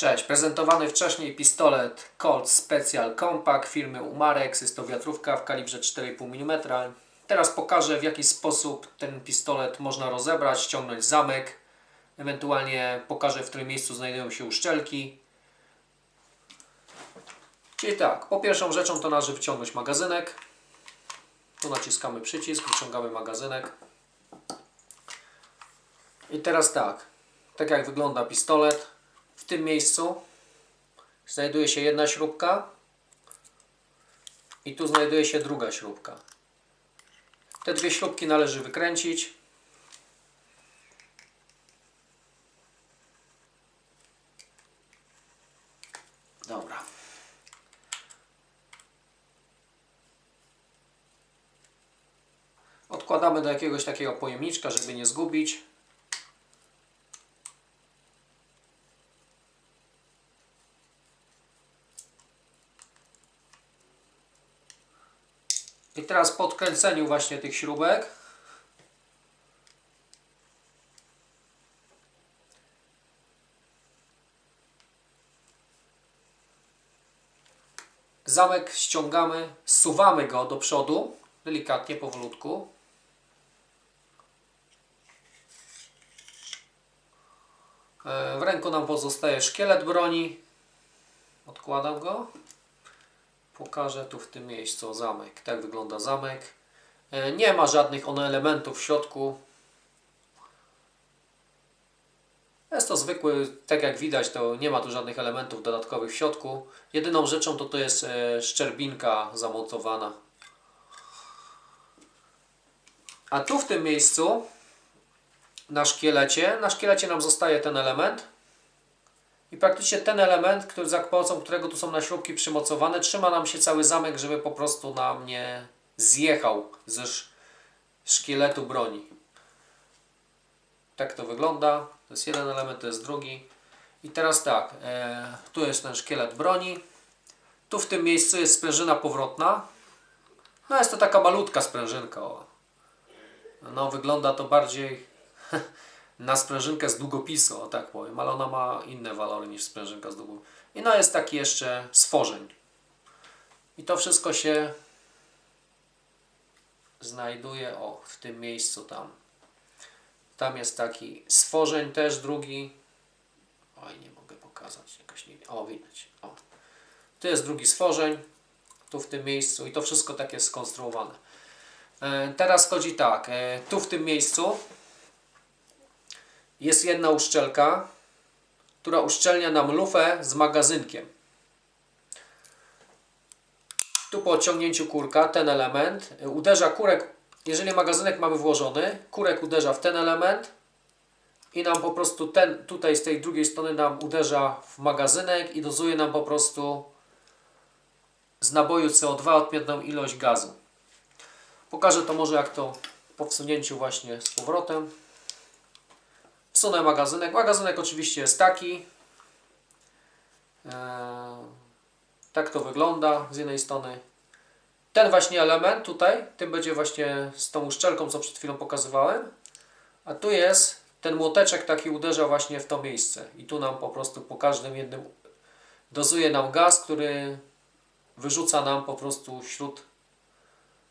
Cześć, prezentowany wcześniej pistolet Colt Special Compact firmy Umarex. Jest to wiatrówka w kalibrze 4,5 mm. Teraz pokażę w jaki sposób ten pistolet można rozebrać, ściągnąć zamek. Ewentualnie pokażę w którym miejscu znajdują się uszczelki. Czyli tak, po pierwszą rzeczą to należy wyciągnąć magazynek. Tu naciskamy przycisk, wyciągamy magazynek. I teraz tak, tak jak wygląda pistolet. W tym miejscu znajduje się jedna śrubka i tu znajduje się druga śrubka. Te dwie śrubki należy wykręcić. Dobra. Odkładamy do jakiegoś takiego pojemniczka, żeby nie zgubić. I teraz po właśnie tych śrubek zamek ściągamy, suwamy go do przodu, delikatnie, powolutku. E, W ręku nam pozostaje szkielet broni. Odkładam go. Pokażę tu w tym miejscu zamek. Tak wygląda zamek. E, Nie ma żadnych on elementów w środku. Jest to zwykły, tak jak widać, to nie ma tu żadnych elementów dodatkowych w środku. Jedyną rzeczą to to jest e, szczerbinka zamontowana. A tu w tym miejscu na szkielecie, na szkielecie nam zostaje ten element. Praktycznie ten element, który, za pomocą którego tu są naśrubki przymocowane, trzyma nam się cały zamek, żeby po prostu nam nie zjechał ze sz- szkieletu broni. Tak to wygląda. To jest jeden element, to jest drugi. I teraz tak, e, tu jest ten szkielet broni. Tu w tym miejscu jest sprężyna powrotna. No jest to taka malutka sprężynka. O. No wygląda to bardziej na sprężynkę z długopisu, o tak powiem, ale ona ma inne walory niż sprężynka z długopisu. I no jest taki jeszcze stworzeń. I to wszystko się znajduje o w tym miejscu tam. Tam jest taki stworzeń też drugi. Oj, nie mogę pokazać. Jakoś nie, o, widać. O. Tu jest drugi stworzeń. Tu w tym miejscu. I to wszystko tak jest skonstruowane. E, teraz chodzi tak. E, tu w tym miejscu jest jedna uszczelka, która uszczelnia nam lufę z magazynkiem. Tu po odciągnięciu kurka ten element y, uderza kurek, jeżeli magazynek mamy włożony, kurek uderza w ten element i nam po prostu ten tutaj z tej drugiej strony nam uderza w magazynek i dozuje nam po prostu z naboju CO2 odmienną ilość gazu. Pokażę to może jak to po wsunięciu właśnie z powrotem. Wsunę magazynek. Magazynek oczywiście jest taki. Eee, tak to wygląda z jednej strony. Ten właśnie element tutaj, tym będzie właśnie z tą uszczelką, co przed chwilą pokazywałem. A tu jest ten młoteczek taki uderza właśnie w to miejsce. I tu nam po prostu po każdym jednym dozuje nam gaz, który wyrzuca nam po prostu śród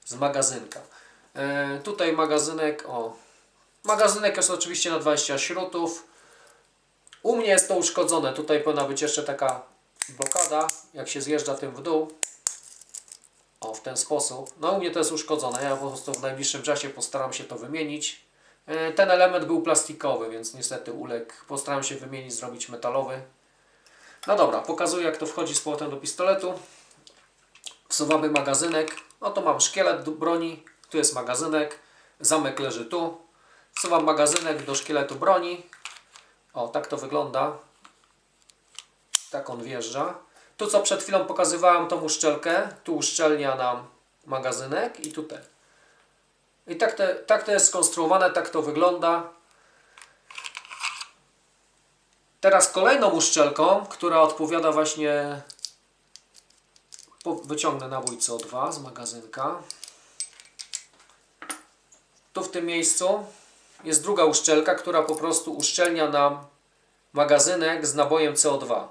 z magazynka. Eee, tutaj magazynek, o, Magazynek jest oczywiście na 20 śrutów. U mnie jest to uszkodzone. Tutaj powinna być jeszcze taka blokada, jak się zjeżdża tym w dół. O, w ten sposób. No u mnie to jest uszkodzone. Ja po prostu w najbliższym czasie postaram się to wymienić. E, Ten element był plastikowy, więc niestety uległ. Postaram się wymienić, zrobić metalowy. No dobra, pokazuję jak to wchodzi z powrotem do pistoletu. Wsuwamy magazynek. No to mam szkielet broni. Tu jest magazynek. Zamek leży tu. Wsuwam magazynek do szkieletu broni. O, tak to wygląda. Tak on wjeżdża. Tu co przed chwilą pokazywałem tą uszczelkę, tu uszczelnia nam magazynek i tutaj. I tak, te, tak to jest skonstruowane, tak to wygląda. Teraz kolejną uszczelką, która odpowiada właśnie... Wyciągnę nabój CO2 z magazynka. Tu w tym miejscu jest druga uszczelka, która po prostu uszczelnia nam magazynek z nabojem CO2.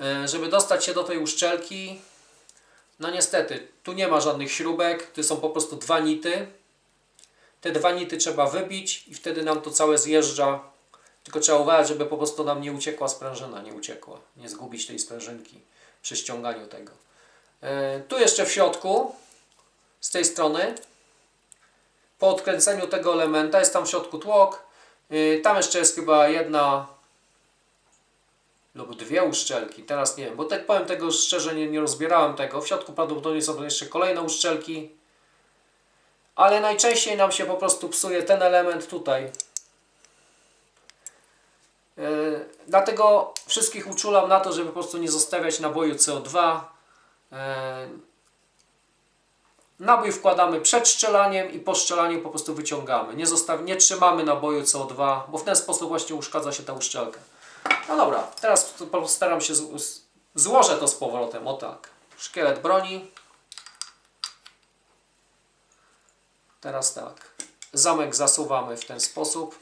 E, Żeby dostać się do tej uszczelki, no niestety, tu nie ma żadnych śrubek, tu są po prostu dwa nity. Te dwa nity trzeba wybić i wtedy nam to całe zjeżdża. Tylko trzeba uważać, żeby po prostu nam nie uciekła sprężyna, nie uciekła. Nie zgubić tej sprężynki przy ściąganiu tego. E, Tu jeszcze w środku, z tej strony, po odkręceniu tego elementa, jest tam w środku tłok. E, Tam jeszcze jest chyba jedna lub dwie uszczelki, teraz nie wiem, bo tak powiem tego szczerze, nie, nie rozbierałem tego. W środku prawdopodobnie są jeszcze kolejne uszczelki, ale najczęściej nam się po prostu psuje ten element tutaj. Yy, dlatego wszystkich uczulam na to, żeby po prostu nie zostawiać naboju CO2. Yy, nabój wkładamy przed strzelaniem i po strzelaniu po prostu wyciągamy. Nie, zostaw, nie trzymamy naboju CO2, bo w ten sposób właśnie uszkadza się ta uszczelka. No dobra, teraz postaram się, z, złożę to z powrotem, o tak. Szkielet broni. Teraz tak, zamek zasuwamy w ten sposób.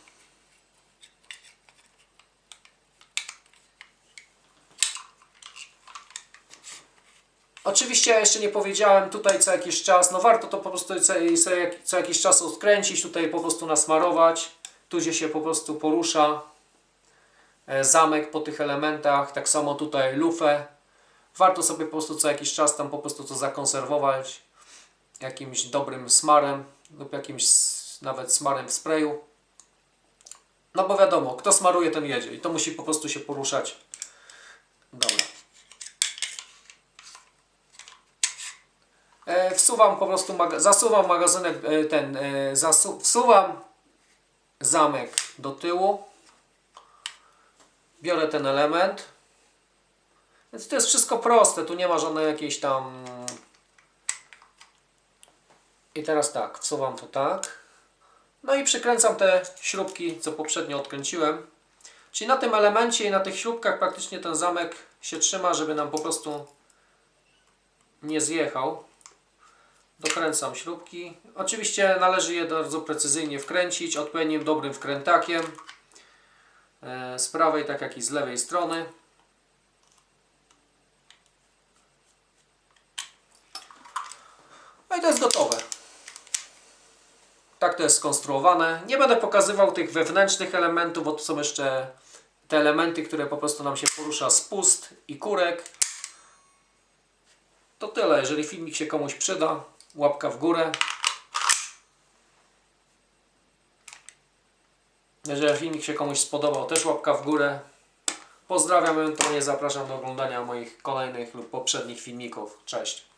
Oczywiście ja jeszcze nie powiedziałem tutaj co jakiś czas, no warto to po prostu co, co, jak- co jakiś czas odkręcić, tutaj po prostu nasmarować, tu gdzie się po prostu porusza e, zamek po tych elementach, tak samo tutaj lufę. Warto sobie po prostu co jakiś czas tam po prostu to zakonserwować jakimś dobrym smarem lub jakimś nawet smarem w sprayu. No bo wiadomo, kto smaruje ten jedzie i to musi po prostu się poruszać. Dobra. Wsuwam po prostu, zasuwam magazynek, e, ten, e, zasu- wsuwam zamek do tyłu. Biorę ten element. Więc to jest wszystko proste, tu nie ma żadnej jakiejś tam... I teraz tak, wsuwam to tak. No i przykręcam te śrubki, co poprzednio odkręciłem. Czyli na tym elemencie i na tych śrubkach praktycznie ten zamek się trzyma, żeby nam po prostu nie zjechał. Dokręcam śrubki. Oczywiście należy je bardzo precyzyjnie wkręcić odpowiednim dobrym wkrętakiem. E, Z prawej, tak jak i z lewej strony. No i to jest gotowe. Tak to jest skonstruowane. Nie będę pokazywał tych wewnętrznych elementów, bo tu są jeszcze te elementy, które po prostu nam się porusza spust i kurek. To tyle. Jeżeli filmik się komuś przyda, łapka w górę. Jeżeli filmik się komuś spodobał, też łapka w górę. Pozdrawiam ewentualnie, zapraszam do oglądania moich kolejnych lub poprzednich filmików. Cześć.